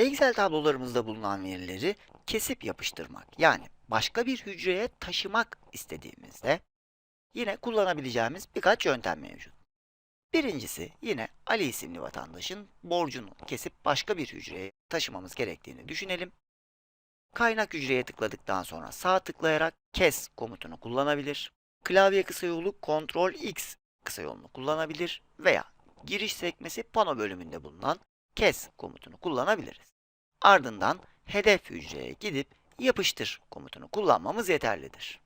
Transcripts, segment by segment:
Excel tablolarımızda bulunan verileri kesip yapıştırmak yani başka bir hücreye taşımak istediğimizde yine kullanabileceğimiz birkaç yöntem mevcut. Birincisi yine Ali isimli vatandaşın borcunu kesip başka bir hücreye taşımamız gerektiğini düşünelim. Kaynak hücreye tıkladıktan sonra sağ tıklayarak kes komutunu kullanabilir. Klavye kısa yolu Ctrl X kısa yolunu kullanabilir veya giriş sekmesi pano bölümünde bulunan kes komutunu kullanabiliriz. Ardından hedef hücreye gidip yapıştır komutunu kullanmamız yeterlidir.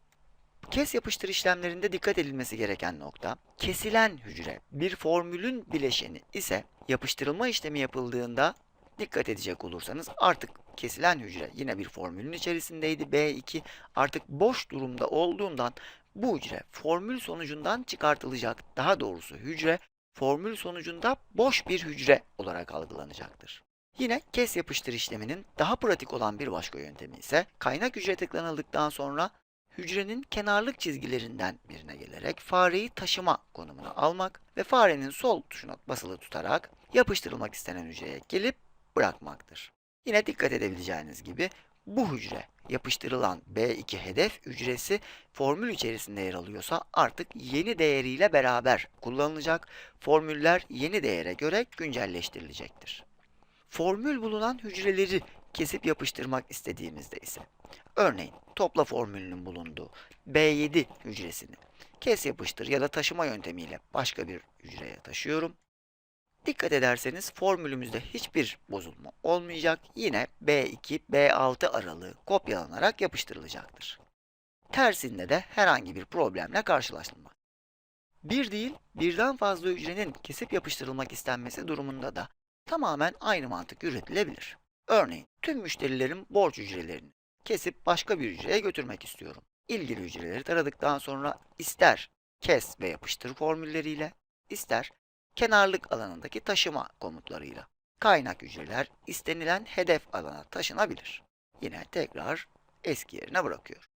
Kes yapıştır işlemlerinde dikkat edilmesi gereken nokta, kesilen hücre bir formülün bileşeni ise yapıştırılma işlemi yapıldığında dikkat edecek olursanız artık kesilen hücre yine bir formülün içerisindeydi B2 artık boş durumda olduğundan bu hücre formül sonucundan çıkartılacak. Daha doğrusu hücre formül sonucunda boş bir hücre olarak algılanacaktır. Yine kes yapıştır işleminin daha pratik olan bir başka yöntemi ise kaynak hücre tıklanıldıktan sonra hücrenin kenarlık çizgilerinden birine gelerek fareyi taşıma konumuna almak ve farenin sol tuşuna basılı tutarak yapıştırılmak istenen hücreye gelip bırakmaktır. Yine dikkat edebileceğiniz gibi bu hücre yapıştırılan B2 hedef hücresi formül içerisinde yer alıyorsa artık yeni değeriyle beraber kullanılacak. Formüller yeni değere göre güncelleştirilecektir. Formül bulunan hücreleri kesip yapıştırmak istediğimizde ise örneğin topla formülünün bulunduğu B7 hücresini kes yapıştır ya da taşıma yöntemiyle başka bir hücreye taşıyorum. Dikkat ederseniz formülümüzde hiçbir bozulma olmayacak. Yine B2, B6 aralığı kopyalanarak yapıştırılacaktır. Tersinde de herhangi bir problemle karşılaşılmaz. Bir değil, birden fazla hücrenin kesip yapıştırılmak istenmesi durumunda da tamamen aynı mantık yürütülebilir. Örneğin tüm müşterilerin borç hücrelerini kesip başka bir hücreye götürmek istiyorum. İlgili hücreleri taradıktan sonra ister kes ve yapıştır formülleriyle, ister kenarlık alanındaki taşıma komutlarıyla kaynak hücreler istenilen hedef alana taşınabilir. Yine tekrar eski yerine bırakıyor.